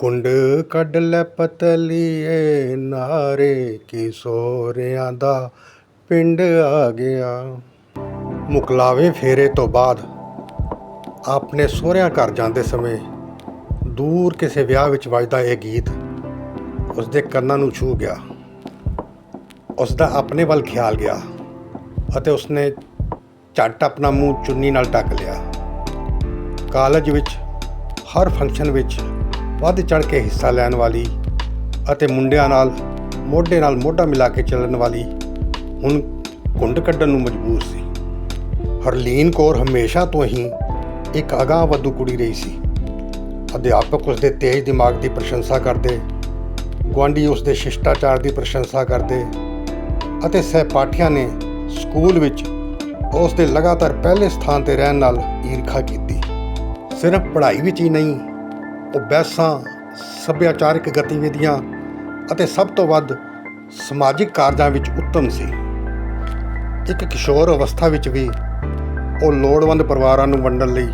ਕੁੰਡ ਕੱਢ ਲੈ ਪਤਲੀਏ ਨਾਰੇ ਕੀ ਸੋਹਰਿਆਂ ਦਾ ਪਿੰਡ ਆ ਗਿਆ। ਮੁਕਲਾਵੇ ਫੇਰੇ ਤੋਂ ਬਾਅਦ ਆਪਣੇ ਸਹੁਰਿਆਂ ਘਰ ਜਾਂਦੇ ਸਮੇਂ ਦੂਰ ਕਿਸੇ ਵਿਆਹ ਵਿੱਚ ਵੱਜਦਾ ਇਹ ਗੀਤ ਉਸ ਦੇ ਕੰਨਾਂ ਨੂੰ ਛੂ ਗਿਆ। ਉਸ ਦਾ ਆਪਣੇ ਵੱਲ ਖਿਆਲ ਗਿਆ ਅਤੇ ਉਸਨੇ ਝੱਟ ਆਪਣਾ ਮੂੰਹ ਚੁੰਨੀ ਨਾਲ ਢੱਕ ਲਿਆ। ਕਾਲਜ ਵਿੱਚ, ਹਰ ਫੰਕਸ਼ਨ ਵਿੱਚ ਵੱਧ ਚੜ ਕੇ ਹਿੱਸਾ ਲੈਣ ਵਾਲੀ ਅਤੇ ਮੁੰਡਿਆਂ ਨਾਲ, ਮੋਢੇ ਨਾਲ ਮੋਢਾ ਮਿਲਾ ਕੇ ਚੱਲਣ ਵਾਲੀ ਹੁਣ ਕੁੰਡ ਕੱਢਣ ਨੂੰ ਮਜਬੂਰ ਸੀ। ਹਰਲੀਨ ਕੌਰ ਹਮੇਸ਼ਾ ਤੋਂ ਹੀ ਇੱਕ ਅਗਾਂਹ ਵਧੂ ਕੁੜੀ ਰਹੀ ਸੀ। ਅਧਿਆਪਕ ਉਸ ਦੇ ਤੇਜ਼ ਦਿਮਾਗ ਦੀ ਪ੍ਰਸ਼ੰਸਾ ਕਰਦੇ, ਗੁਆਂਢੀ ਉਸ ਦੇ ਸ਼ਿਸ਼ਟਾਚਾਰ ਦੀ ਪ੍ਰਸ਼ੰਸਾ ਕਰਦੇ ਅਤੇ ਸਹਿਪਾਠੀਆਂ ਨੇ ਸਕੂਲ ਵਿੱਚ ਉਸ ਦੇ ਲਗਾਤਾਰ ਪਹਿਲੇ ਸਥਾਨ ਤੇ ਰਹਿਣ ਨਾਲ ਈਰਖਾ ਕੀਤੀ। ਸਿਰਫ ਪੜ੍ਹਾਈ ਵਿੱਚ ਹੀ ਨਹੀਂ ਉਹ ਬਹਿਸਾਂ ਸੱਭਿਆਚਾਰਕ ਗਤੀਵਿਧੀਆਂ ਅਤੇ ਸਭ ਤੋਂ ਵੱਧ ਸਮਾਜਿਕ ਕਾਰਜਾਂ ਵਿੱਚ ਉੱਤਮ ਸੀ। ਇੱਕ ਕਿਸ਼ੋਰ ਅਵਸਥਾ ਵਿੱਚ ਵੀ ਉਹ ਲੋੜਵੰਦ ਪਰਿਵਾਰਾਂ ਨੂੰ ਵੰਡਣ ਲਈ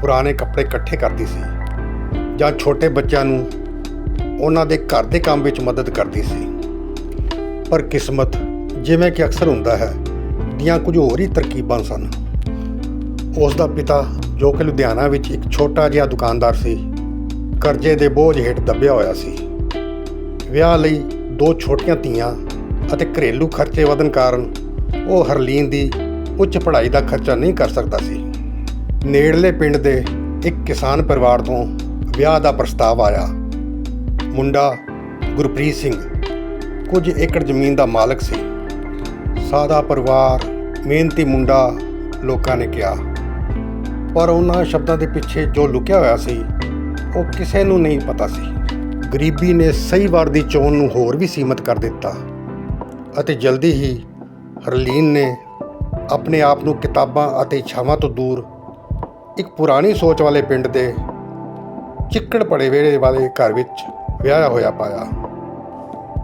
ਪੁਰਾਣੇ ਕੱਪੜੇ ਇਕੱਠੇ ਕਰਦੀ ਸੀ ਜਾਂ ਛੋਟੇ ਬੱਚਿਆਂ ਨੂੰ ਉਹਨਾਂ ਦੇ ਘਰ ਦੇ ਕੰਮ ਵਿੱਚ ਮਦਦ ਕਰਦੀ ਸੀ। ਪਰ ਕਿਸਮਤ ਜਿਵੇਂ ਕਿ ਅਕਸਰ ਹੁੰਦਾ ਹੈ, ਦੀਆਂ ਕੁਝ ਹੋਰ ਹੀ ਤਰਕੀਬਾਂ ਸਨ। ਉਸ ਦਾ ਪਿਤਾ ਜੋ ਕਿ ਲੁਧਿਆਣਾ ਵਿੱਚ ਇੱਕ ਛੋਟਾ ਜਿਹਾ ਦੁਕਾਨਦਾਰ ਸੀ ਕਰਜ਼ੇ ਦੇ ਬੋਝ ਹੇਠ ਦੱਬਿਆ ਹੋਇਆ ਸੀ। ਵਿਆਹ ਲਈ ਦੋ ਛੋਟੀਆਂ ਧੀਆਂ ਅਤੇ ਘਰੇਲੂ ਖਰਚੇ ਵਧਣ ਕਾਰਨ ਉਹ ਹਰਲੀਨ ਦੀ ਉੱਚ ਪੜ੍ਹਾਈ ਦਾ ਖਰਚਾ ਨਹੀਂ ਕਰ ਸਕਦਾ ਸੀ। ਨੇੜਲੇ ਪਿੰਡ ਦੇ ਇੱਕ ਕਿਸਾਨ ਪਰਿਵਾਰ ਤੋਂ ਵਿਆਹ ਦਾ ਪ੍ਰਸਤਾਵ ਆਇਆ। ਮੁੰਡਾ ਗੁਰਪ੍ਰੀਤ ਸਿੰਘ, ਕੁਝ ਏਕੜ ਜ਼ਮੀਨ ਦਾ ਮਾਲਕ ਸੀ। ਸਾਦਾ ਪਰਿਵਾਰ, ਮਿਹਨਤੀ ਮੁੰਡਾ ਲੋਕਾਂ ਨੇ ਕਿਹਾ। ਪਰ ਉਹਨਾਂ ਸ਼ਬਦਾਂ ਦੇ ਪਿੱਛੇ ਜੋ ਲੁਕਿਆ ਹੋਇਆ ਸੀ ਉਹ ਕਿਸੇ ਨੂੰ ਨਹੀਂ ਪਤਾ ਸੀ। ਗਰੀਬੀ ਨੇ ਸਹੀ ਵਾਰ ਦੀ ਚੋਣ ਨੂੰ ਹੋਰ ਵੀ ਸੀਮਤ ਕਰ ਦਿੱਤਾ ਅਤੇ ਜਲਦੀ ਹੀ ਹਰਲੀਨ ਨੇ ਆਪਣੇ ਆਪ ਨੂੰ ਕਿਤਾਬਾਂ ਅਤੇ ਇੱਛਾਵਾਂ ਤੋਂ ਦੂਰ ਇੱਕ ਪੁਰਾਣੀ ਸੋਚ ਵਾਲੇ ਪਿੰਡ ਦੇ ਚਿੱਕੜ ਪੜੇ ਵਿਹੜੇ ਵਾਲੇ ਘਰ ਵਿੱਚ ਵਿਆਹਿਆ ਹੋਇਆ ਪਾਇਆ।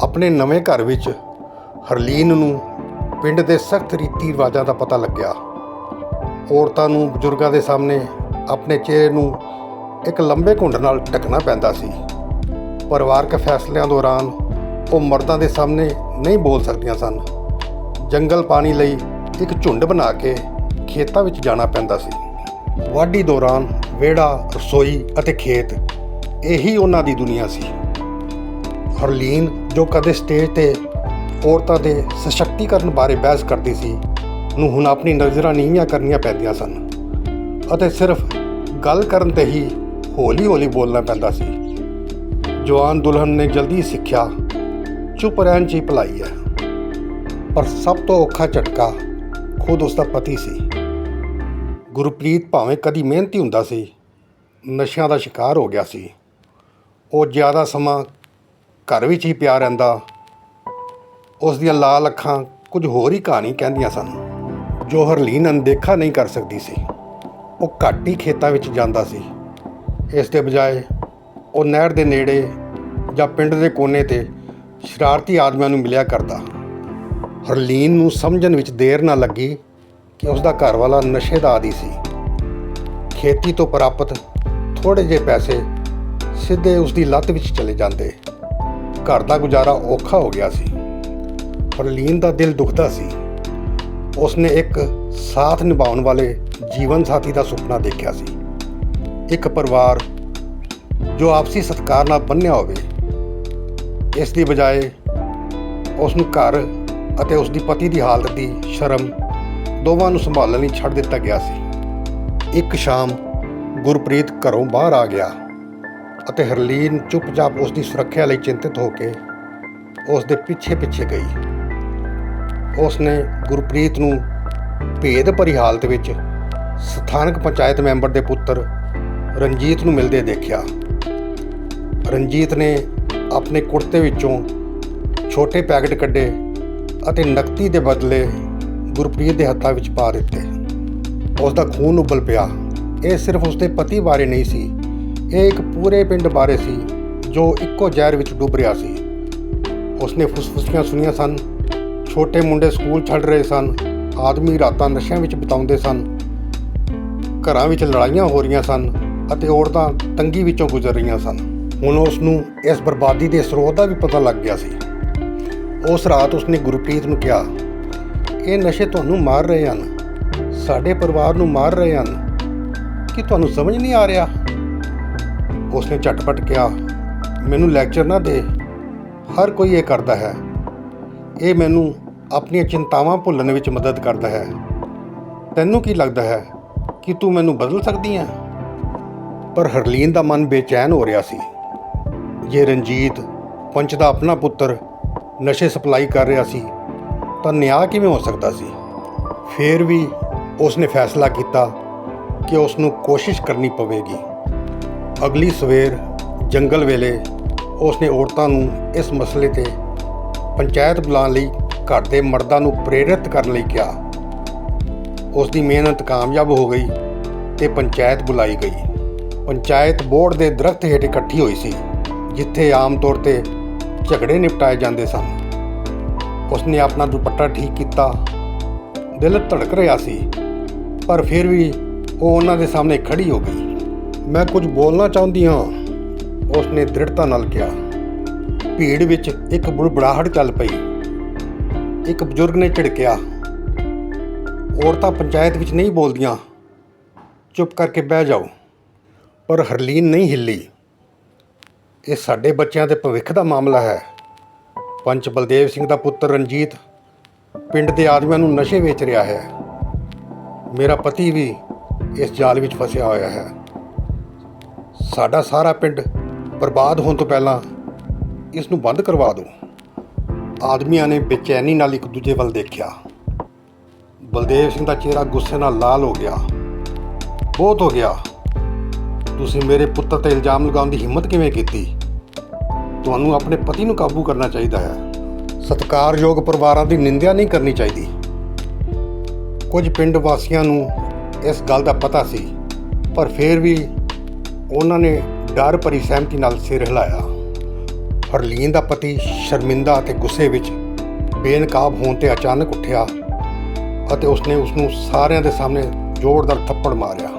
ਆਪਣੇ ਨਵੇਂ ਘਰ ਵਿੱਚ ਹਰਲੀਨ ਨੂੰ ਪਿੰਡ ਦੇ ਸਖਤ ਰੀਤੀ ਰਿਵਾਜਾਂ ਦਾ ਪਤਾ ਲੱਗਿਆ। ਔਰਤਾਂ ਨੂੰ ਬਜ਼ੁਰਗਾਂ ਦੇ ਸਾਹਮਣੇ ਆਪਣੇ ਚਿਹਰੇ ਨੂੰ ਇੱਕ ਲੰਬੇ ਘੁੰਡ ਨਾਲ ਢੱਕਣਾ ਪੈਂਦਾ ਸੀ। ਪਰਿਵਾਰਕ ਫੈਸਲਿਆਂ ਦੌਰਾਨ ਉਹ ਮਰਦਾਂ ਦੇ ਸਾਹਮਣੇ ਨਹੀਂ ਬੋਲ ਸਕਦੀਆਂ ਸਨ। ਜੰਗਲ ਪਾਣੀ ਲਈ ਇੱਕ ਝੁੰਡ ਬਣਾ ਕੇ ਖੇਤਾਂ ਵਿੱਚ ਜਾਣਾ ਪੈਂਦਾ ਸੀ। ਵਾਢੀ ਦੌਰਾਨ ਵਿਹੜਾ, ਰਸੋਈ ਅਤੇ ਖੇਤ, ਇਹੀ ਉਹਨਾਂ ਦੀ ਦੁਨੀਆ ਸੀ। ਹਰਲੀਨ, ਜੋ ਕਦੇ ਸਟੇਜ ਤੇ ਔਰਤਾਂ ਦੇ ਸਸ਼ਕਤੀਕਰਨ ਬਾਰੇ ਬਹਿਸ ਕਰਦੀ ਸੀ, ਨੂੰ ਹੁਣ ਆਪਣੀ ਨਜ਼ਰਾਂ ਨੀਵੀਆਂ ਕਰਨੀਆਂ ਪੈਂਦੀਆਂ ਸਨ। ਅਤੇ ਸਿਰਫ ਗੱਲ ਕਰਨ ਤੇ ਹੀ ਹੌਲੀ-ਹੌਲੀ ਬੋਲਣਾ ਪੈਂਦਾ ਸੀ। ਜਵਾਨ ਦੁਲਹਨ ਨੇ ਜਲਦੀ ਸਿੱਖਿਆ, ਚੁੱਪ ਰਹਿਣ 'ਚ ਹੀ ਭਲਾਈ ਹੈ। ਪਰ ਸਭ ਤੋਂ ਔਖਾ ਝਟਕਾ ਖੁਦ ਉਸ ਦਾ ਪਤੀ ਸੀ। ਗੁਰਪ੍ਰੀਤ ਭਾਵੇਂ ਕਦੀ ਮਿਹਨਤੀ ਹੁੰਦਾ ਸੀ, ਨਸ਼ਿਆਂ ਦਾ ਸ਼ਿਕਾਰ ਹੋ ਗਿਆ ਸੀ। ਉਹ ਜ਼ਿਆਦਾ ਸਮਾਂ ਘਰ ਵਿੱਚ ਹੀ ਪਿਆ ਰਹਿੰਦਾ। ਉਸ ਦੀਆਂ ਲਾਲ ਅੱਖਾਂ ਕੁਝ ਹੋਰ ਹੀ ਕਹਾਣੀ ਕਹਿੰਦੀਆਂ ਸਨ, ਜੋ ਹਰਲੀਨ ਅਨਦੇਖਾ ਨਹੀਂ ਕਰ ਸਕਦੀ ਸੀ। ਉਹ ਘੱਟ ਹੀ ਖੇਤਾਂ ਵਿੱਚ ਜਾਂਦਾ ਸੀ। ਇਸ ਦੇ ਬਜਾਏ ਉਹ ਨਹਿਰ ਦੇ ਨੇੜੇ ਜਾਂ ਪਿੰਡ ਦੇ ਕੋਨੇ ਤੇ ਸ਼ਰਾਰਤੀ ਆਦਮੀਆਂ ਨੂੰ ਮਿਲਿਆ ਕਰਦਾ ਹਰਲੀਨ ਨੂੰ ਸਮਝਣ ਵਿੱਚ ਦੇਰ ਨਾ ਲੱਗੀ ਕਿ ਉਸ ਦਾ ਘਰ ਵਾਲਾ ਨਸ਼ੇ ਦਾ ਆਦੀ ਸੀ। ਖੇਤੀ ਤੋਂ ਪ੍ਰਾਪਤ ਥੋੜੇ ਜਿਹੇ ਪੈਸੇ ਸਿੱਧੇ ਉਸ ਦੀ ਲੱਤ ਵਿੱਚ ਚਲੇ ਜਾਂਦੇ। ਘਰ ਦਾ ਗੁਜ਼ਾਰਾ ਔਖਾ ਹੋ ਗਿਆ ਸੀ। ਹਰਲੀਨ ਦਾ ਦਿਲ ਦੁਖਦਾ ਸੀ। ਉਸਨੇ ਇੱਕ ਸਾਥ ਨਿਭਾਉਣ ਵਾਲੇ ਜੀਵਨ ਸਾਥੀ ਦਾ ਸੁਪਨਾ ਦੇਖਿਆ ਸੀ। ਇੱਕ ਪਰਿਵਾਰ ਜੋ ਆਪਸੀ ਸਤਿਕਾਰ ਨਾਲ ਬੰਨਿਆ ਹੋਵੇ, ਇਸ ਦੀ ਬਜਾਏ ਉਸ ਨੂੰ ਘਰ ਅਤੇ ਉਸ ਦੀ ਪਤੀ ਦੀ ਹਾਲਤ ਦੀ ਸ਼ਰਮ ਦੋਵਾਂ ਨੂੰ ਸੰਭਾਲਣ ਲਈ ਛੱਡ ਦਿੱਤਾ ਗਿਆ ਸੀ। ਇੱਕ ਸ਼ਾਮ ਗੁਰਪ੍ਰੀਤ ਘਰੋਂ ਬਾਹਰ ਆ ਗਿਆ ਅਤੇ ਹਰਲੀਨ ਚੁੱਪਚਾਪ ਉਸ ਦੀ ਸੁਰੱਖਿਆ ਲਈ ਚਿੰਤਿਤ ਹੋ ਕੇ ਉਸ ਦੇ ਪਿੱਛੇ ਪਿੱਛੇ ਗਈ। ਉਸ ਨੇ ਗੁਰਪ੍ਰੀਤ ਨੂੰ ਭੇਦ ਭਰੀ ਹਾਲਤ ਵਿੱਚ ਸਥਾਨਕ ਪੰਚਾਇਤ ਮੈਂਬਰ ਦੇ ਪੁੱਤਰ ਰਣਜੀਤ ਨੂੰ ਮਿਲਦੇ ਦੇਖਿਆ। ਰਣਜੀਤ ਨੇ ਆਪਣੇ ਕੁੜਤੇ ਵਿੱਚੋਂ ਛੋਟੇ ਪੈਕੇਟ ਕੱਢੇ ਅਤੇ ਨਕਦੀ ਦੇ ਬਦਲੇ ਗੁਰਪ੍ਰੀਤ ਦੇ ਹੱਥਾਂ ਵਿੱਚ ਪਾ ਦਿੱਤੇ। ਉਸ ਦਾ ਖੂਨ ਉਬਲ ਪਿਆ। ਇਹ ਸਿਰਫ ਉਸਦੇ ਪਤੀ ਬਾਰੇ ਨਹੀਂ ਸੀ। ਇਹ ਇੱਕ ਪੂਰੇ ਪਿੰਡ ਬਾਰੇ ਸੀ ਜੋ ਇੱਕੋ ਜ਼ਹਿਰ ਵਿੱਚ ਡੁੱਬ ਰਿਹਾ ਸੀ। ਉਸਨੇ ਫੁਸਫੁਸੀਆਂ ਸੁਣੀਆਂ ਸਨ, ਛੋਟੇ ਮੁੰਡੇ ਸਕੂਲ ਛੱਡ ਰਹੇ ਸਨ, ਆਦਮੀ ਰਾਤਾਂ ਨਸ਼ਿਆਂ ਵਿੱਚ ਬਿਤਾਉਂਦੇ ਸਨ, ਘਰਾਂ ਵਿੱਚ ਲੜਾਈਆਂ ਹੋ ਰਹੀਆਂ ਸਨ ਅਤੇ ਔਰਤਾਂ ਤੰਗੀ ਵਿੱਚੋਂ ਗੁਜ਼ਰ ਰਹੀਆਂ ਸਨ। ਹੁਣ ਉਸ ਨੂੰ ਇਸ ਬਰਬਾਦੀ ਦੇ ਸਰੋਤ ਦਾ ਵੀ ਪਤਾ ਲੱਗ ਗਿਆ ਸੀ। ਉਸ ਰਾਤ ਉਸਨੇ ਗੁਰਪ੍ਰੀਤ ਨੂੰ ਕਿਹਾ, ਇਹ ਨਸ਼ੇ ਤੁਹਾਨੂੰ ਮਾਰ ਰਹੇ ਹਨ। ਸਾਡੇ ਪਰਿਵਾਰ ਨੂੰ ਮਾਰ ਰਹੇ ਹਨ। ਕਿ ਤੁਹਾਨੂੰ ਸਮਝ ਨਹੀਂ ਆ ਰਿਹਾ? ਉਸਨੇ ਝਟਪਟ ਕਿਹਾ, ਮੈਨੂੰ ਲੈਕਚਰ ਨਾ ਦੇ। ਹਰ ਕੋਈ ਇਹ ਕਰਦਾ ਹੈ। ਇਹ ਮੈਨੂੰ ਆਪਣੀਆਂ ਚਿੰਤਾਵਾਂ ਭੁੱਲਣ ਵਿੱਚ ਮਦਦ ਕਰਦਾ ਹੈ। ਤੈਨੂੰ ਕੀ ਲੱਗਦਾ ਹੈ ਕਿ ਤੂੰ ਮੈਨੂੰ ਬਦਲ ਸਕਦੀ ਹੈ? ਪਰ ਹਰਲੀਨ ਦਾ ਮਨ ਬੇਚੈਨ ਹੋ ਰਿਹਾ ਸੀ। ਜੇ ਰਣਜੀਤ ਪੰਚ ਦਾ ਆਪਣਾ ਪੁੱਤਰ ਨਸ਼ੇ ਸਪਲਾਈ ਕਰ ਰਿਹਾ ਸੀ, ਤਾਂ ਨਿਆਂ ਕਿਵੇਂ ਹੋ ਸਕਦਾ ਸੀ? ਫਿਰ ਵੀ ਉਸਨੇ ਫੈਸਲਾ ਕੀਤਾ ਕਿ ਉਸ ਨੂੰ ਕੋਸ਼ਿਸ਼ ਕਰਨੀ ਪਵੇਗੀ। ਅਗਲੀ ਸਵੇਰ ਜੰਗਲ ਵੇਲੇ ਉਸ ਨੇ ਔਰਤਾਂ ਨੂੰ ਇਸ ਮਸਲੇ ਤੇ ਪੰਚਾਇਤ ਬੁਲਾਉਣ ਲਈ ਘਰ ਦੇ ਮਰਦਾਂ ਨੂੰ ਪ੍ਰੇਰਿਤ ਕਰਨ ਲਈ ਕਿਹਾ। ਉਸ ਦੀ ਮਿਹਨਤ ਕਾਮਯਾਬ ਹੋ ਗਈ ਤੇ ਪੰਚਾਇਤ ਬੁਲਾਈ ਗਈ। ਪੰਚਾਇਤ ਬੋਰਡ ਦੇ ਦਰਖਤ ਹੇਠ ਇਕੱਠੀ ਹੋਈ ਸੀ, ਜਿੱਥੇ ਆਮ ਤੌਰ ਤੇ ਝਗੜੇ ਨਿਪਟਾਏ ਜਾਂਦੇ ਸਨ। ਉਸਨੇ ਆਪਣਾ ਦੁਪੱਟਾ ਠੀਕ ਕੀਤਾ, ਦਿਲ ਧੜਕ ਰਿਹਾ ਸੀ, ਪਰ ਫਿਰ ਵੀ ਉਹ ਉਹਨਾਂ ਦੇ ਸਾਹਮਣੇ ਖੜੀ ਹੋ ਗਈ। ਮੈਂ ਕੁਝ ਬੋਲਣਾ ਚਾਹੁੰਦੀ ਹਾਂ, ਉਸਨੇ ਦ੍ਰਿੜਤਾ ਨਾਲ ਕਿਹਾ। ਭੀੜ ਵਿੱਚ ਇੱਕ ਬੁੜਬੜਾਹਟ ਚੱਲ ਪਈ। ਇੱਕ ਬਜ਼ੁਰਗ ਨੇ ਝਿੜਕਿਆ। ਔਰਤਾਂ ਪੰਚਾਇਤ ਵਿੱਚ ਨਹੀਂ ਬੋਲਦੀਆਂ। ਚੁੱਪ ਕਰਕੇ ਬਹਿ ਜਾਓ। ਪਰ ਹਰਲੀਨ ਨਹੀਂ ਹਿੱਲੀ। ਇਹ ਸਾਡੇ ਬੱਚਿਆਂ ਦੇ ਭਵਿੱਖ ਦਾ ਮਾਮਲਾ ਹੈ। ਪੰਚ ਬਲਦੇਵ ਸਿੰਘ ਦਾ ਪੁੱਤਰ ਰਣਜੀਤ ਪਿੰਡ ਦੇ ਆਦਮੀਆਂ ਨੂੰ ਨਸ਼ੇ ਵੇਚ ਰਿਹਾ ਹੈ। ਮੇਰਾ ਪਤੀ ਵੀ ਇਸ ਜਾਲ ਵਿੱਚ ਫਸਿਆ ਹੋਇਆ ਹੈ। ਸਾਡਾ ਸਾਰਾ ਪਿੰਡ ਬਰਬਾਦ ਹੋਣ ਤੋਂ ਪਹਿਲਾਂ ਇਸ ਨੂੰ ਬੰਦ ਕਰਵਾ ਦਿਓ ਆਦਮੀਆਂ ਨੇ ਬੇਚੈਨੀ ਨਾਲ ਇੱਕ ਦੂਜੇ ਵੱਲ ਦੇਖਿਆ। ਬਲਦੇਵ ਸਿੰਘ ਦਾ ਚਿਹਰਾ ਗੁੱਸੇ ਨਾਲ ਲਾਲ ਹੋ ਗਿਆ। ਬਹੁਤ ਹੋ ਗਿਆ। ਤੁਸੀਂ ਮੇਰੇ ਪੁੱਤਰ ਤੇ ਇਲਜ਼ਾਮ ਲਗਾਉਣ ਦੀ ਹਿੰਮਤ ਕਿਵੇਂ ਕੀਤੀ? ਤੁਹਾਨੂੰ ਆਪਣੇ ਪਤੀ ਨੂੰ ਕਾਬੂ ਕਰਨਾ ਚਾਹੀਦਾ ਹੈ। ਸਤਿਕਾਰਯੋਗ ਪਰਿਵਾਰਾਂ ਦੀ ਨਿੰਦਿਆ ਨਹੀਂ ਕਰਨੀ ਚਾਹੀਦੀ। ਕੁਝ ਪਿੰਡ ਵਾਸੀਆਂ ਨੂੰ ਇਸ ਗੱਲ ਦਾ ਪਤਾ ਸੀ, ਪਰ ਫਿਰ ਵੀ ਉਹਨਾਂ ਨੇ ਡਰ ਭਰੀ ਸਹਿਮਤੀ ਨਾਲ ਸਿਰ ਹਿਲਾਇਆ। ਹਰਲੀਨ ਦਾ ਪਤੀ ਸ਼ਰਮਿੰਦਾ ਅਤੇ ਗੁੱਸੇ ਵਿੱਚ ਬੇਨਕਾਬ ਹੋਣ ਤੇ ਅਚਾਨਕ ਉੱਠਿਆ ਅਤੇ ਉਸਨੇ ਉਸ ਨੂੰ ਸਾਰਿਆਂ ਦੇ ਸਾਹਮਣੇ ਜ਼ੋਰਦਾਰ ਥੱਪੜ ਮਾਰਿਆ।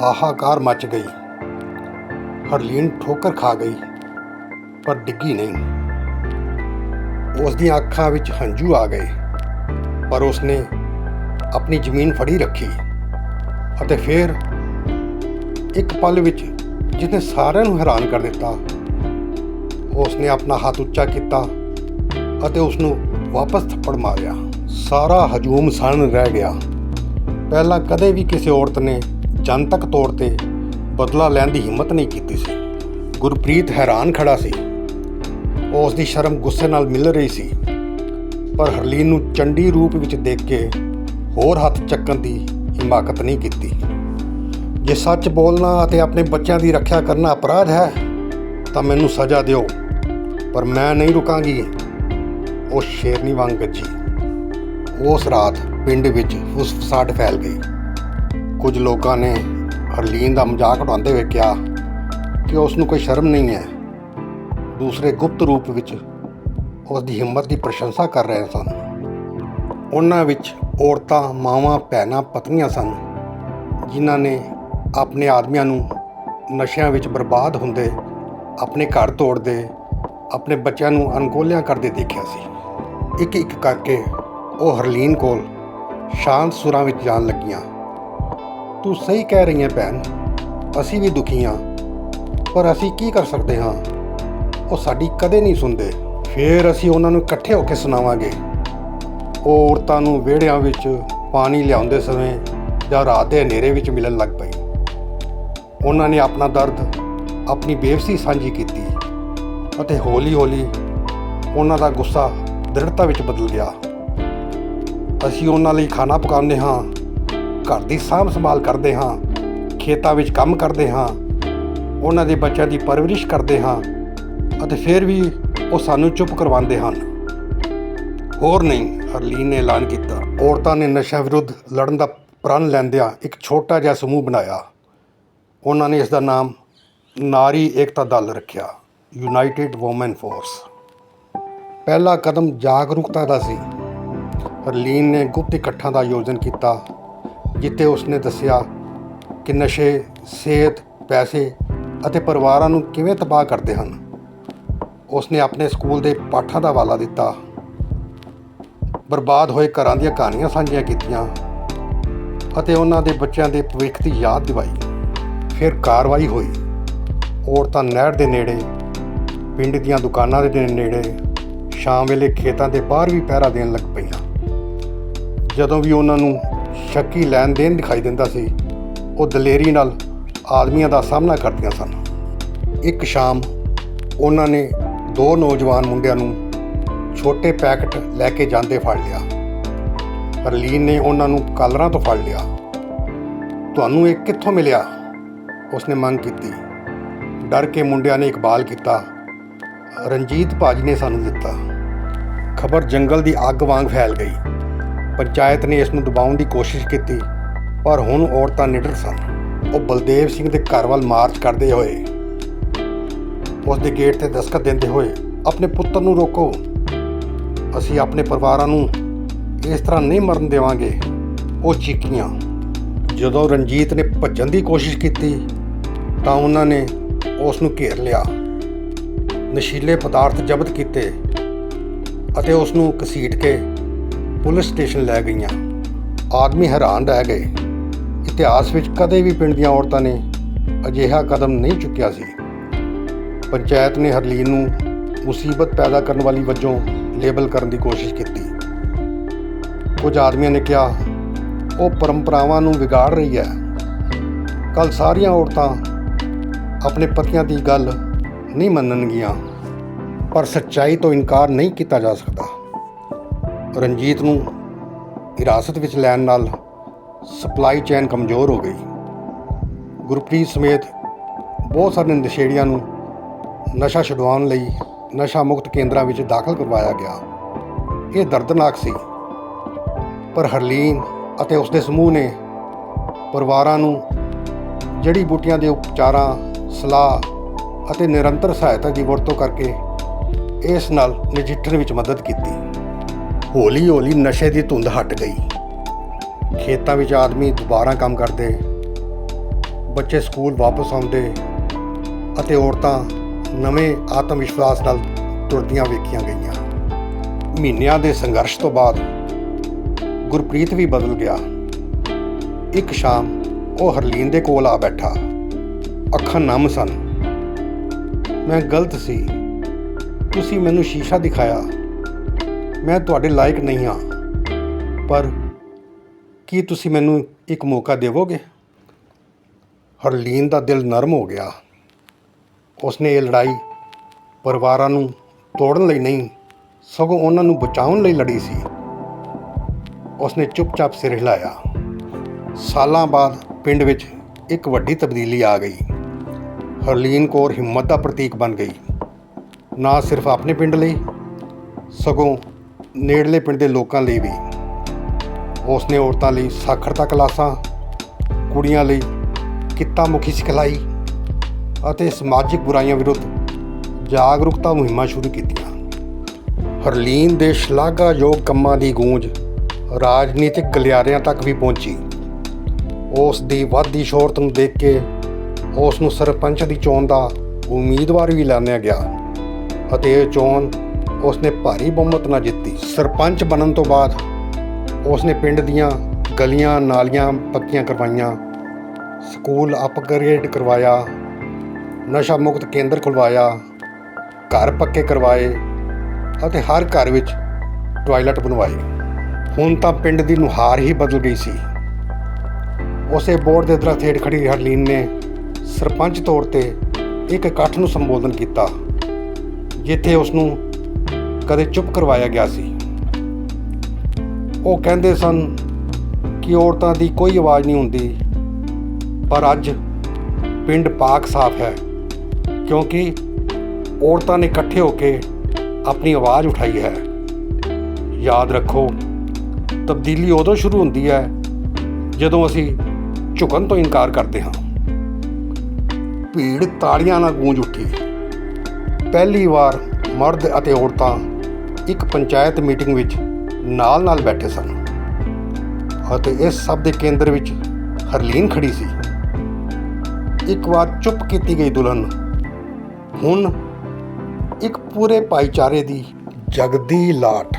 ਹਾਹਾਕਾਰ ਮਚ ਗਈ। ਹਰਲੀਨ ਠੋਕਰ ਖਾ ਗਈ, ਪਰ ਡਿੱਗੀ ਨਹੀਂ। ਉਸ ਦੀਆਂ ਅੱਖਾਂ ਵਿੱਚ ਹੰਝੂ ਆ ਗਏ, ਪਰ ਉਸਨੇ ਆਪਣੀ ਜ਼ਮੀਨ ਫੜੀ ਰੱਖੀ ਅਤੇ ਫਿਰ ਇੱਕ ਪਲ ਵਿੱਚ ਜਿਸਨੇ ਸਾਰਿਆਂ ਨੂੰ ਹੈਰਾਨ ਕਰ ਦਿੱਤਾ, ਉਸਨੇ ਆਪਣਾ ਹੱਥ ਉੱਚਾ ਕੀਤਾ ਅਤੇ ਉਸ ਨੂੰ ਵਾਪਸ ਥੱਪੜ ਮਾਰਿਆ। ਸਾਰਾ ਹਜੂਮ ਸਣ ਰਹਿ ਗਿਆ। ਪਹਿਲਾਂ ਕਦੇ ਵੀ ਕਿਸੇ ਔਰਤ ਨੇ ਜਨਤਕ ਤੌਰ ਤੇ ਬਦਲਾ ਲੈਣ ਦੀ ਹਿੰਮਤ ਨਹੀਂ ਕੀਤੀ ਸੀ। ਗੁਰਪ੍ਰੀਤ ਹੈਰਾਨ ਖੜਾ ਸੀ। ਉਸ ਦੀ ਸ਼ਰਮ ਗੁੱਸੇ ਨਾਲ ਮਿਲ ਰਹੀ ਸੀ। ਪਰ ਹਰਲੀਨ ਨੂੰ ਚੰਡੀ ਰੂਪ ਵਿੱਚ ਦੇਖ ਕੇ ਹੋਰ ਹੱਥ ਚੱਕਣ ਦੀ ਹਿਮਾਕਤ ਨਹੀਂ ਕੀਤੀ। ਜੇ ਸੱਚ ਬੋਲਣਾ ਅਤੇ ਆਪਣੇ ਬੱਚਿਆਂ ਦੀ ਰੱਖਿਆ ਕਰਨਾ ਅਪਰਾਧ ਹੈ, ਤਾਂ ਮੈਨੂੰ ਸਜ਼ਾ ਦਿਓ। ਪਰ ਮੈਂ ਨਹੀਂ ਰੁਕਾਂਗੀ। ਉਹ ਸ਼ੇਰਨੀ ਵਾਂਗ ਗੱਜੀ। ਉਸ ਰਾਤ ਪਿੰਡ ਵਿੱਚ ਫੁਸਫਸਾਹਟ ਫੈਲ ਗਈ। ਕੁਝ ਲੋਕਾਂ ਨੇ ਹਰਲੀਨ ਦਾ ਮਜ਼ਾਕ ਉਡਾਉਂਦੇ ਹੋਏ ਕਿਹਾ ਕਿ ਉਸ ਨੂੰ ਕੋਈ ਸ਼ਰਮ ਨਹੀਂ ਹੈ। ਦੂਸਰੇ ਗੁਪਤ ਰੂਪ ਵਿੱਚ ਉਸ ਦੀ ਹਿੰਮਤ ਦੀ ਪ੍ਰਸ਼ੰਸਾ ਕਰ ਰਹੇ ਸਨ। ਉਹਨਾਂ ਵਿੱਚ ਔਰਤਾਂ, ਮਾਵਾਂ, ਭੈਣਾਂ, ਪਤਨੀਆਂ ਸਨ, ਜਿਨ੍ਹਾਂ ਨੇ ਆਪਣੇ ਆਦਮੀਆਂ ਨੂੰ ਨਸ਼ਿਆਂ ਵਿੱਚ ਬਰਬਾਦ ਹੁੰਦੇ, ਆਪਣੇ ਘਰ ਤੋੜਦੇ, ਆਪਣੇ ਬੱਚਿਆਂ ਨੂੰ ਅਣਗੌਲਿਆਂ ਕਰਦੇ ਦੇਖਿਆ ਸੀ। ਇੱਕ ਇੱਕ ਕਰਕੇ ਉਹ ਹਰਲੀਨ ਕੋਲ ਸ਼ਾਂਤ ਸੁਰਾਂ ਵਿੱਚ ਜਾਣ ਲੱਗੀਆਂ। ਤੂੰ ਸਹੀ ਕਹਿ ਰਹੀ ਹੈ ਭੈਣ। ਅਸੀਂ ਵੀ ਦੁਖੀ ਹਾਂ ਪਰ ਅਸੀਂ ਕੀ ਕਰ ਸਕਦੇ ਹਾਂ? ਉਹ ਸਾਡੀ ਕਦੇ ਨਹੀਂ ਸੁਣਦੇ। ਫਿਰ ਅਸੀਂ ਉਹਨਾਂ ਨੂੰ ਇਕੱਠੇ ਹੋ ਕੇ ਸੁਣਾਵਾਂਗੇ। ਉਹ ਔਰਤਾਂ ਨੂੰ ਵਿਹੜਿਆਂ ਵਿੱਚ ਪਾਣੀ ਲਿਆਉਂਦੇ ਸਮੇਂ ਜਾਂ ਰਾਤ ਦੇ ਹਨੇਰੇ ਵਿੱਚ ਮਿਲਣ ਲੱਗ ਪਈ ਉਹਨਾਂ ਨੇ ਆਪਣਾ ਦਰਦ, ਆਪਣੀ ਬੇਵਸੀ ਸਾਂਝੀ ਕੀਤੀ ਅਤੇ ਹੌਲੀ-ਹੌਲੀ ਉਹਨਾਂ ਦਾ ਗੁੱਸਾ ਦ੍ਰਿੜਤਾ ਵਿੱਚ ਬਦਲ ਗਿਆ। ਅਸੀਂ ਉਹਨਾਂ ਲਈ ਖਾਣਾ ਪਕਾਉਂਦੇ ਹਾਂ ਘਰ ਦੀ ਸਾਂਭ ਸੰਭਾਲ ਕਰਦੇ ਹਾਂ, ਖੇਤਾਂ ਵਿੱਚ ਕੰਮ ਕਰਦੇ ਹਾਂ, ਉਹਨਾਂ ਦੇ ਬੱਚਿਆਂ ਦੀ ਪਰਵਰਿਸ਼ ਕਰਦੇ ਹਾਂ ਅਤੇ ਫਿਰ ਵੀ ਉਹ ਸਾਨੂੰ ਚੁੱਪ ਕਰਵਾਉਂਦੇ ਹਨ। ਹੋਰ ਨਹੀਂ, ਹਰਲੀਨ ਨੇ ਐਲਾਨ ਕੀਤਾ। ਔਰਤਾਂ ਨੇ ਨਸ਼ਾ ਵਿਰੁੱਧ ਲੜਨ ਦਾ ਪ੍ਰਣ ਲੈਂਦਿਆਂ ਇੱਕ ਛੋਟਾ ਜਿਹਾ ਸਮੂਹ ਬਣਾਇਆ। ਉਹਨਾਂ ਨੇ ਇਸ ਦਾ ਨਾਮ ਨਾਰੀ ਏਕਤਾ ਦਲ ਰੱਖਿਆ, ਯੂਨਾਈਟਿਡ ਔਮਨ ਫੋਰਸ। ਪਹਿਲਾ ਕਦਮ ਜਾਗਰੂਕਤਾ ਦਾ ਸੀ। ਹਰਲੀਨ ਨੇ ਗੁਪਤ ਇਕੱਠਾਂ ਦਾ ਆਯੋਜਨ ਕੀਤਾ। ਜਿੱਥੇ ਉਸਨੇ ਦੱਸਿਆ ਕਿ ਨਸ਼ੇ, ਸਿਹਤ, ਪੈਸੇ ਅਤੇ ਪਰਿਵਾਰਾਂ ਨੂੰ ਕਿਵੇਂ ਤਬਾਹ ਕਰਦੇ ਹਨ। ਉਸਨੇ ਆਪਣੇ ਸਕੂਲ ਦੇ ਪਾਠਾਂ ਦਾ ਹਵਾਲਾ ਦਿੱਤਾ। ਬਰਬਾਦ ਹੋਏ ਘਰਾਂ ਦੀਆਂ ਕਹਾਣੀਆਂ ਸਾਂਝੀਆਂ ਕੀਤੀਆਂ ਅਤੇ ਉਹਨਾਂ ਦੇ ਬੱਚਿਆਂ ਦੇ ਭਵਿੱਖ ਦੀ ਯਾਦ ਦਿਵਾਈ। ਫਿਰ ਕਾਰਵਾਈ ਹੋਈ। ਔਰਤਾਂ ਨਹਿਰ ਦੇ ਨੇੜੇ, ਪਿੰਡ ਦੀਆਂ ਦੁਕਾਨਾਂ ਦੇ ਨੇੜੇ, ਸ਼ਾਮ ਵੇਲੇ ਖੇਤਾਂ ਦੇ ਬਾਹਰ ਵੀ ਪਹਿਰਾ ਦੇਣ ਲੱਗ ਪਈਆਂ। ਜਦੋਂ ਵੀ ਉਹਨਾਂ ਨੂੰ ਸ਼ੱਕੀ ਲੈਣ ਦੇਣ ਦਿਖਾਈ ਦਿੰਦਾ ਸੀ। ਉਹ ਦਲੇਰੀ ਨਾਲ ਆਦਮੀਆਂ ਦਾ ਸਾਹਮਣਾ ਕਰਦੀਆਂ ਸਨ। ਇੱਕ ਸ਼ਾਮ ਉਹਨਾਂ ਨੇ ਦੋ ਨੌਜਵਾਨ ਮੁੰਡਿਆਂ ਨੂੰ ਛੋਟੇ ਪੈਕਟ ਲੈ ਕੇ ਜਾਂਦੇ ਫੜ ਲਿਆ। ਹਰਲੀਨ ਨੇ ਉਹਨਾਂ ਨੂੰ ਕਾਲਰਾਂ ਤੋਂ ਫੜ ਲਿਆ। ਤੁਹਾਨੂੰ ਇਹ ਕਿੱਥੋਂ ਮਿਲਿਆ? ਉਸਨੇ ਮੰਗ ਕੀਤੀ। ਡਰ ਕੇ ਮੁੰਡਿਆਂ ਨੇ ਇਕਬਾਲ ਕੀਤਾ। ਰਣਜੀਤ ਭਾਜੀ ਨੇ ਸਾਨੂੰ ਦਿੱਤਾ। ਖਬਰ ਜੰਗਲ ਦੀ ਅੱਗ ਵਾਂਗ ਫੈਲ ਗਈ। ਪੰਚਾਇਤ ਨੇ ਇਸ ਨੂੰ ਦਬਾਉਣ ਦੀ ਕੋਸ਼ਿਸ਼ ਕੀਤੀ, ਪਰ ਹੁਣ ਔਰਤਾਂ ਨਿਡਰ ਸਨ। ਉਹ ਬਲਦੇਵ ਸਿੰਘ ਦੇ ਘਰ ਵੱਲ ਮਾਰਚ ਕਰਦੇ ਹੋਏ ਉਸ ਦੇ ਗੇਟ ਤੇ ਦਸਤਖਤ ਦਿੰਦੇ ਹੋਏ ਆਪਣੇ ਪੁੱਤਰ ਨੂੰ ਰੋਕੋ। ਅਸੀਂ ਆਪਣੇ ਪਰਿਵਾਰਾਂ ਨੂੰ ਇਸ ਤਰ੍ਹਾਂ ਨਹੀਂ ਮਰਨ ਦੇਵਾਂਗੇ। ਉਹ ਚੀਕੀਆਂ। ਜਦੋਂ ਰਣਜੀਤ ਨੇ ਭੱਜਣ ਦੀ ਕੋਸ਼ਿਸ਼ ਕੀਤੀ, ਤਾਂ ਉਹਨਾਂ ਨੇ ਉਸ ਨੂੰ ਘੇਰ ਲਿਆ। ਨਸ਼ੀਲੇ ਪਦਾਰਥ ਜ਼ਬਤ ਕੀਤੇ ਅਤੇ ਉਸ ਨੂੰ ਘਸੀਟ ਕੇ ਪੁਲਿਸ ਸਟੇਸ਼ਨ ਲੈ ਗਈਆਂ। ਆਦਮੀ ਹੈਰਾਨ ਰਹਿ ਗਏ। ਇਤਿਹਾਸ ਵਿੱਚ ਕਦੇ ਵੀ ਪਿੰਡ ਦੀਆਂ ਔਰਤਾਂ ਨੇ ਅਜਿਹਾ ਕਦਮ ਨਹੀਂ ਚੁੱਕਿਆ ਸੀ। ਪੰਚਾਇਤ ਨੇ ਹਰਲੀਨ ਨੂੰ ਮੁਸੀਬਤ ਪੈਦਾ ਕਰਨ ਵਾਲੀ ਵਜੋਂ ਲੇਬਲ ਕਰਨ ਦੀ ਕੋਸ਼ਿਸ਼ ਕੀਤੀ। ਕੁਝ ਆਦਮੀਆਂ ਨੇ ਕਿਹਾ, ਉਹ ਪਰੰਪਰਾਵਾਂ ਨੂੰ ਵਿਗਾੜ ਰਹੀ ਹੈ। ਕੱਲ ਸਾਰੀਆਂ ਔਰਤਾਂ ਆਪਣੇ ਪਤੀਆਂ ਦੀ ਗੱਲ ਨਹੀਂ ਮੰਨਣਗੀਆਂ। ਪਰ ਸੱਚਾਈ ਤੋਂ ਇਨਕਾਰ ਨਹੀਂ ਕੀਤਾ ਜਾ ਸਕਦਾ। ਰਣਜੀਤ ਨੂੰ ਹਿਰਾਸਤ ਵਿੱਚ ਲੈਣ ਨਾਲ ਸਪਲਾਈ ਚੇਨ ਕਮਜ਼ੋਰ ਹੋ ਗਈ। ਗੁਰਪ੍ਰੀਤ ਸਮੇਤ ਬਹੁਤ ਸਾਰੇ ਨਸ਼ੇੜੀਆਂ ਨੂੰ ਨਸ਼ਾ ਛੁਡਵਾਉਣ ਲਈ ਨਸ਼ਾ ਮੁਕਤ ਕੇਂਦਰਾਂ ਵਿੱਚ ਦਾਖਲ ਕਰਵਾਇਆ ਗਿਆ। ਇਹ ਦਰਦਨਾਕ ਸੀ। ਪਰ ਹਰਲੀਨ ਅਤੇ ਉਸਦੇ ਸਮੂਹ ਨੇ ਪਰਿਵਾਰਾਂ ਨੂੰ ਜੜੀ ਬੂਟੀਆਂ ਦੇ ਉਪਚਾਰਾਂ, ਸਲਾਹ ਅਤੇ ਨਿਰੰਤਰ ਸਹਾਇਤਾ ਦੀ ਵਰਤੋਂ ਕਰਕੇ ਇਸ ਨਾਲ ਨਜਿੱਠਣ ਵਿੱਚ ਮਦਦ ਕੀਤੀ। ਹੌਲੀ ਹੌਲੀ ਨਸ਼ੇ ਦੀ ਧੁੰਦ ਹਟ ਗਈ। ਖੇਤਾਂ ਵਿੱਚ ਆਦਮੀ ਦੁਬਾਰਾ ਕੰਮ ਕਰਦੇ, ਬੱਚੇ ਸਕੂਲ ਵਾਪਸ ਆਉਂਦੇ ਅਤੇ ਔਰਤਾਂ ਨਵੇਂ ਆਤਮ ਵਿਸ਼ਵਾਸ ਨਾਲ ਤੁਰਦੀਆਂ ਵੇਖੀਆਂ ਗਈਆਂ। ਮਹੀਨਿਆਂ ਦੇ ਸੰਘਰਸ਼ ਤੋਂ ਬਾਅਦ ਗੁਰਪ੍ਰੀਤ ਵੀ ਬਦਲ ਗਿਆ। ਇੱਕ ਸ਼ਾਮ ਉਹ ਹਰਲੀਨ ਦੇ ਕੋਲ ਆ ਬੈਠਾ। ਅੱਖਾਂ ਨਮ ਸਨ। ਮੈਂ ਗਲਤ ਸੀ। ਤੁਸੀਂ ਮੈਨੂੰ ਸ਼ੀਸ਼ਾ ਦਿਖਾਇਆ। ਮੈਂ ਤੁਹਾਡੇ ਲਾਇਕ ਨਹੀਂ ਹਾਂ। ਪਰ ਕੀ ਤੁਸੀਂ ਮੈਨੂੰ ਇੱਕ ਮੌਕਾ ਦੇਵੋਗੇ? ਹਰਲੀਨ ਦਾ ਦਿਲ ਨਰਮ ਹੋ ਗਿਆ। ਉਸਨੇ ਇਹ ਲੜਾਈ ਪਰਿਵਾਰਾਂ ਨੂੰ ਤੋੜਨ ਲਈ ਨਹੀਂ, ਸਗੋਂ ਉਹਨਾਂ ਨੂੰ ਬਚਾਉਣ ਲਈ ਲੜੀ ਸੀ। ਉਸਨੇ ਚੁੱਪਚਾਪ ਸਿਰ ਹਿਲਾਇਆ। ਸਾਲਾਂ ਬਾਅਦ ਪਿੰਡ ਵਿੱਚ ਇੱਕ ਵੱਡੀ ਤਬਦੀਲੀ ਆ ਗਈ। ਹਰਲੀਨ ਕੌਰ ਹਿੰਮਤ ਦਾ ਪ੍ਰਤੀਕ ਬਣ ਗਈ। ਨਾ ਸਿਰਫ ਆਪਣੇ ਪਿੰਡ ਲਈ, ਸਗੋਂ ਨੇੜਲੇ ਪਿੰਡ ਦੇ ਲੋਕਾਂ ਲਈ ਵੀ ਉਸ ਨੇ ਔਰਤਾਂ ਲਈ ਸਾਖਰਤਾ ਕਲਾਸਾਂ ਕੁੜੀਆਂ ਲਈ ਕਿੱਤਾ ਮੁਖੀ ਸਿਖਲਾਈ ਅਤੇ ਸਮਾਜਿਕ ਬੁਰਾਈਆਂ ਵਿਰੁੱਧ ਜਾਗਰੂਕਤਾ ਮੁਹਿੰਮਾਂ ਸ਼ੁਰੂ ਕੀਤੀਆਂ। ਹਰਲੀਨ ਦੇ ਸ਼ਲਾਘਾਯੋਗ ਕੰਮਾਂ ਦੀ ਗੂੰਜ ਰਾਜਨੀਤਿਕ ਗਲਿਆਰਿਆਂ ਤੱਕ ਵੀ ਪਹੁੰਚੀ। ਉਸ ਦੀ ਵੱਧਦੀ ਸ਼ੋਹਰਤ ਨੂੰ ਦੇਖ ਕੇ ਉਸ ਨੂੰ ਸਰਪੰਚ ਦੀ ਚੋਣ ਦਾ ਉਮੀਦਵਾਰ ਵੀ ਐਲਾਨਿਆ ਗਿਆ ਅਤੇ ਇਹ ਚੋਣ ਉਸਨੇ ਭਾਰੀ ਬਹੁਮਤ ਨਾਲ ਜਿੱਤੀ। ਸਰਪੰਚ ਬਣਨ ਤੋਂ ਬਾਅਦ ਉਸਨੇ ਪਿੰਡ ਦੀਆਂ ਗਲੀਆਂ ਨਾਲੀਆਂ ਪੱਕੀਆਂ ਕਰਵਾਈਆਂ। ਸਕੂਲ ਅਪਗ੍ਰੇਡ ਕਰਵਾਇਆ। ਨਸ਼ਾ ਮੁਕਤ ਕੇਂਦਰ ਖੁਲਵਾਇਆ। ਘਰ ਪੱਕੇ ਕਰਵਾਏ ਅਤੇ ਹਰ ਘਰ ਵਿੱਚ ਟਾਇਲਟ ਬਣਵਾਏ। ਹੁਣ ਤਾਂ ਪਿੰਡ ਦੀ ਨੁਹਾਰ ਹੀ ਬਦਲ ਗਈ ਸੀ। ਉਸੇ ਬੋਰਡ ਦੇ ਦਰਖਤ ਹੇਠ ਖੜੀ ਹਰਲੀਨ ਨੇ ਸਰਪੰਚ ਤੌਰ ਤੇ ਇੱਕ ਇਕੱਠ ਨੂੰ ਸੰਬੋਧਨ ਕੀਤਾ, ਜਿੱਥੇ ਉਸ ਨੂੰ ਕਦੇ ਚੁੱਪ ਕਰਵਾਇਆ ਗਿਆ ਸੀ। ਉਹ ਕਹਿੰਦੇ ਸਨ ਕਿ ਔਰਤਾਂ ਦੀ ਕੋਈ ਆਵਾਜ਼ ਨਹੀਂ ਹੁੰਦੀ, ਪਰ ਅੱਜ ਪਿੰਡ ਪਾਕ ਸਾਫ਼ ਹੈ, ਕਿਉਂਕਿ ਔਰਤਾਂ ਨੇ ਇਕੱਠੇ ਹੋ ਕੇ ਆਪਣੀ ਆਵਾਜ਼ ਉਠਾਈ ਹੈ। ਯਾਦ ਰੱਖੋ, ਤਬਦੀਲੀ ਉਦੋਂ ਸ਼ੁਰੂ ਹੁੰਦੀ ਹੈ ਜਦੋਂ ਅਸੀਂ ਝੁਕਣ ਤੋਂ ਇਨਕਾਰ ਕਰਦੇ ਹਾਂ। ਭੀੜ ਤਾੜੀਆਂ ਨਾਲ ਗੂੰਜ ਉੱਠੀ। ਪਹਿਲੀ ਵਾਰ ਮਰਦ ਅਤੇ ਔਰਤਾਂ ਇੱਕ ਪੰਚਾਇਤ ਮੀਟਿੰਗ ਵਿੱਚ ਨਾਲ-ਨਾਲ ਬੈਠੇ ਸਨ ਅਤੇ ਇਸ ਸਭ ਦੇ ਕੇਂਦਰ ਵਿੱਚ ਹਰਲੀਨ ਖੜੀ ਸੀ। ਇੱਕ ਵਾਰ ਚੁੱਪ ਕੀਤੀ ਗਈ ਦੁਲਹਨ ਹੁਣ ਇੱਕ ਪੂਰੇ ਭਾਈਚਾਰੇ ਦੀ ਜਗਦੀ ਲਾਟ।